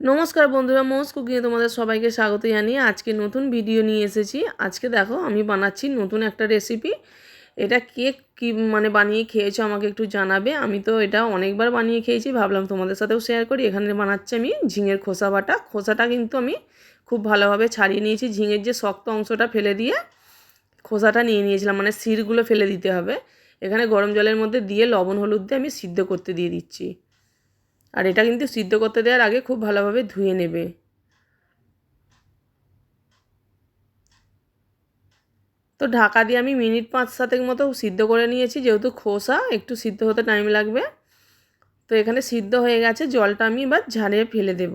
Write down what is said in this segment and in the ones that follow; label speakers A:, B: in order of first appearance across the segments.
A: নমস্কার বন্ধুরা, মোস কুকিংয়ে তোমাদের সবাইকে স্বাগত জানিয়ে আজকে নতুন ভিডিও নিয়ে এসেছি। আজকে দেখো, আমি বানাচ্ছি নতুন একটা রেসিপি এটা কে কী মানে বানিয়ে খেয়েছো আমাকে একটু জানাবে। আমি তো এটা অনেকবার বানিয়ে খেয়েছি, ভাবলাম তোমাদের সাথেও শেয়ার করি। এখানে বানাচ্ছি আমি ঝিঙের খোসা বাটা। খোসাটা কিন্তু আমি খুব ভালোভাবে ছাড়িয়ে নিয়েছি। ঝিঙের যে শক্ত অংশটা ফেলে দিয়ে খোসাটা নিয়ে নিয়েছিলাম মানে সিরগুলো ফেলে দিতে হবে। এখানে গরম জলের মধ্যে দিয়ে লবণ, হলুদ দিয়ে আমি সিদ্ধ করতে দিয়ে দিচ্ছি। আর এটা কিন্তু সিদ্ধ করতে দেওয়ার আগে খুব ভালোভাবে ধুয়ে নেবে। তো ঢাকা দিয়ে আমি মিনিট পাঁচ সাতেক মতো সিদ্ধ করে নিয়েছি, যেহেতু খোসা, একটু সিদ্ধ হতে টাইম লাগবে। তো এখানে সিদ্ধ হয়ে গেছে, জলটা আমি এবার ঝাড়িয়ে ফেলে দেব।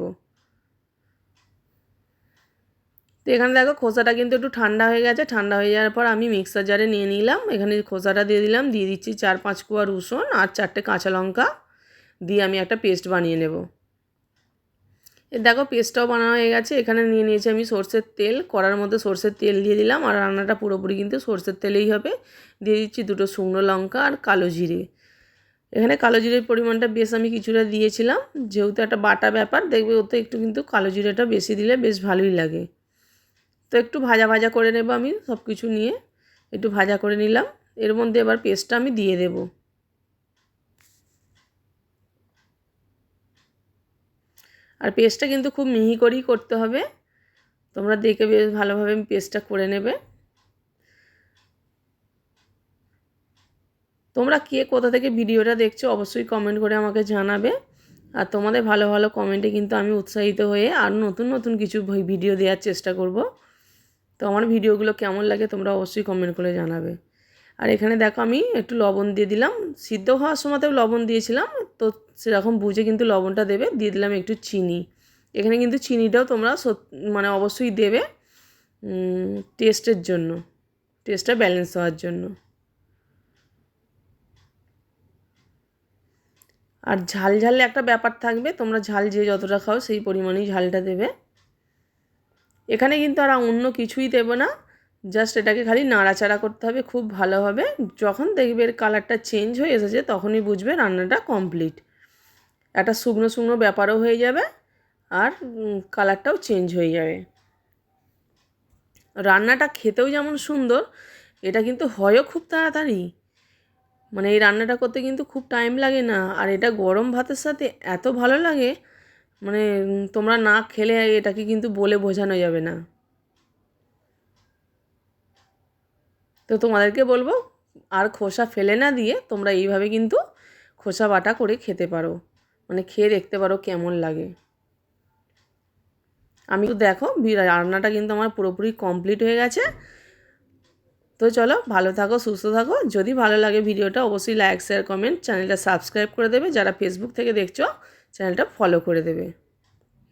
A: তো এখানে দেখো খোসাটা কিন্তু একটু ঠান্ডা হয়ে গেছে, ঠান্ডা হয়ে যাওয়ার পর আমি মিক্সার জারে নিয়ে নিলাম। এখানে খোসাটা দিয়ে দিলাম, দিয়ে দিচ্ছি চার পাঁচ কুয়া রসুন আর চারটে কাঁচা লঙ্কা। দিয়ে আমি একটা পেস্ট বানিয়ে নেব। দেখো, পেস্টটাও বানানো হয়ে গেছে। এখানে নিয়ে নিয়েছি আমি সর্ষের তেল। কড়ার মধ্যে সর্ষের তেল দিয়ে দিলাম। আর রান্নাটা পুরোপুরি কিন্তু সর্ষের তেলেই হবে। দিয়ে দিচ্ছি দুটো শুকনো লঙ্কা আর কালো জিরে। এখানে কালো জিরের পরিমাণটা বেশ আমি কিছুটা দিয়েছিলাম। যেহেতু একটা বাটা ব্যাপার, দেখবে ওতে একটু কিন্তু কালো জিরেটা বেশি দিলে বেশ ভালোই লাগে। তো একটু ভাজা ভাজা করে নেব আমি সব কিছু নিয়ে। একটু ভাজা করে নিলাম। এর মধ্যে এবার পেস্টটা আমি দিয়ে দেবো। আর পেস্টটা কিন্তু খুব মিহি করেই করতে হবে। তোমরা দেখে বেশ ভালোভাবে পেস্টটা করে নেবে। তোমরা কে কোথা থেকে ভিডিওটা দেখছ অবশ্যই কমেন্ট করে আমাকে জানাবে। আর তোমাদের ভালো ভালো কমেন্টে কিন্তু আমি উৎসাহিত হয়ে আর নতুন নতুন কিছু ভিডিও দেওয়ার চেষ্টা করব। তো আমার ভিডিওগুলো কেমন লাগে তোমরা অবশ্যই কমেন্ট করে জানাবে। আর এখানে দেখো আমি একটু লবণ দিয়ে দিলাম। সিদ্ধ হওয়ার সময়তেও লবণ দিয়েছিলাম। তো সেরকম বুঝে কিন্তু লবণটা দেবে, দিয়ে দিলাম একটু চিনি। এখানে কিন্তু চিনিটাও তোমরা মানে অবশ্যই দেবে টেস্টের জন্য। টেস্টটা ব্যালেন্স হওয়ার জন্য। আর ঝাল ঝালে একটা ব্যাপার থাকবে, তোমরা ঝাল যে যতটা খাও সেই পরিমাণেই ঝালটা দেবে। এখানে কিন্তু আর অন্য কিছুই দেবো না। জাস্ট এটাকে খালি নাড়াচাড়া করতে হবে, খুব ভালোভাবে যখন দেখবে এর কালারটা চেঞ্জ হয়ে এসেছে, তখনই বুঝবে রান্নাটা কমপ্লিট একটা শুকনো শুকনো ব্যাপারও হয়ে যাবে আর কালারটাও চেঞ্জ হয়ে যাবে। রান্নাটা খেতেও যেমন সুন্দর, এটা কিন্তু হয়ও খুব তাড়াতাড়ি। মানে এই রান্নাটা করতে কিন্তু খুব টাইম লাগে না। আর এটা গরম ভাতের সাথে এত ভালো লাগে মানে তোমরা না খেলে এটাকে কিন্তু বলে বোঝানো যাবে না। তো তোমাদেরকে বলব, আর খোসা ফেলে না দিয়ে তোমরা এইভাবে কিন্তু খোসা বাটা করে খেতে পারো। মানে খেয়ে দেখতে পারো কেমন লাগে। আমি তো দেখো রান্নাটা কিন্তু আমার পুরোপুরি কমপ্লিট হয়ে গেছে। তো চলো, ভালো থাকো, সুস্থ থাকো। যদি ভালো লাগে ভিডিওটা, অবশ্যই লাইক, শেয়ার, কমেন্ট, চ্যানেলটা সাবস্ক্রাইব করে দেবে। যারা ফেসবুক থেকে দেখছ, চ্যানেলটা ফলো করে দেবে।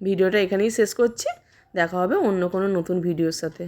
A: ভিডিওটা এখানেই শেষ করছি। দেখা হবে অন্য কোনো নতুন ভিডিওর সাথে।